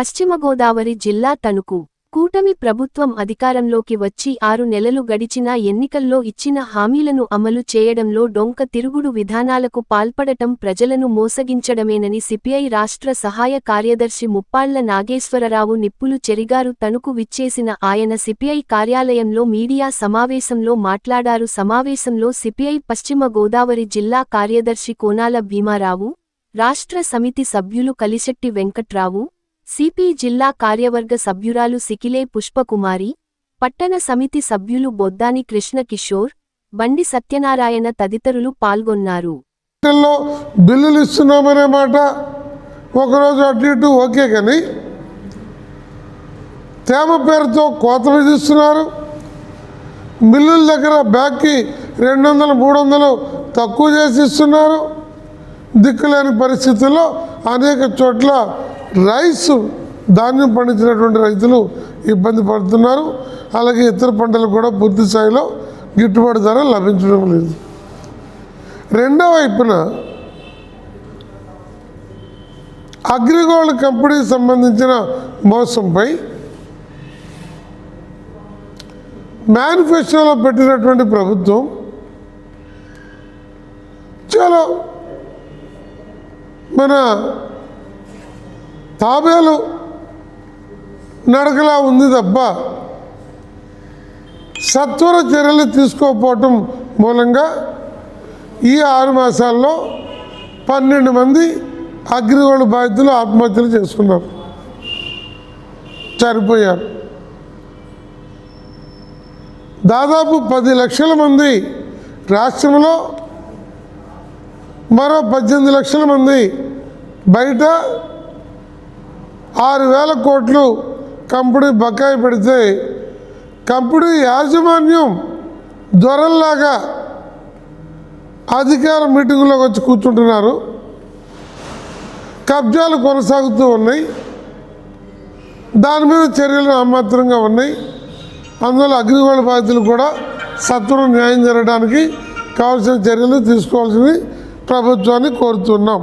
పశ్చిమ గోదావరి జిల్లా తణుకు. కూటమి ప్రభుత్వం అధికారంలోకి వచ్చి ఆరు నెలలు గడిచినా ఎన్నికల్లో ఇచ్చిన హామీలను అమలు చేయడంలో డొంక తిరుగుడు విధానాలకు పాల్పడటం ప్రజలను మోసగించడమేనని సిపిఐ రాష్ట్ర సహాయ కార్యదర్శి ముప్పాళ్ళ నాగేశ్వరరావు నిప్పులు చెరిగారు. తణుకు విచ్చేసిన ఆయన సిపిఐ కార్యాలయంలో మీడియా సమావేశంలో మాట్లాడారు. సమావేశంలో సిపిఐ పశ్చిమ గోదావరి జిల్లా కార్యదర్శి కోనాల భీమారావు రాష్ట్ర సమితి సభ్యులు కలిశెట్టి వెంకట్రావు సిపి జిల్లా కార్యవర్గ సభ్యురాలు సికిలే పుష్పకుమారి పట్టణ సమితి సభ్యులు బొద్దాని కృష్ణ కిషోర్ బండి సత్యనారాయణ తదితరులు పాల్గొన్నారు. బిల్లులు ఇస్తున్నామనే మాట ఒకరోజు అటు ఇటు ఓకే కానీ తేమ పేరుతో కోత విధిస్తున్నారు మిల్లుల దగ్గర బ్యాగ్కి రెండు వందలు మూడు వందలు తక్కువ చేసి ఇస్తున్నారు. దిక్కులేని పరిస్థితుల్లో అనేక చోట్ల రైస్ ధాన్యం పండించినటువంటి రైతులు ఇబ్బంది పడుతున్నారు. అలాగే ఇతర పంటలు కూడా పూర్తి స్థాయిలో గిట్టుబాటు ధర లభించడం లేదు. రెండో వైపున అగ్రిగోల్డ్ కంపెనీకి సంబంధించిన మోసంపై మేనిఫెస్టోలో పెట్టినటువంటి ప్రభుత్వం చాలా మన తాబేలు నడకలా ఉంది తప్ప సత్వర చర్యలు తీసుకోకపోవటం మూలంగా ఈ ఆరు మాసాల్లో పన్నెండు మంది అగ్రిగోల్డ్ బాధితులు ఆత్మహత్యలు చేసుకున్నారు. చనిపోయారు. దాదాపు పది లక్షల మంది రాష్ట్రంలో మరో పద్దెనిమిది లక్షల మంది బయట ఆరు వేల కోట్లు కంపెనీ బకాయి పెడితే కంపెనీ యాజమాన్యం దొరల్లాగా అధికార మీటింగ్లోకి వచ్చి కూర్చుంటున్నారు. కబ్జాలు కొనసాగుతూ ఉన్నాయి. దాని మీద చర్యలు అమాత్రంగా ఉన్నాయి. అందువల్ల అగ్నిగోళ బాధితులు కూడా సత్వరం న్యాయం జరగడానికి కావాల్సిన చర్యలు తీసుకోవాల్సింది ప్రభుత్వాన్ని కోరుతున్నాం.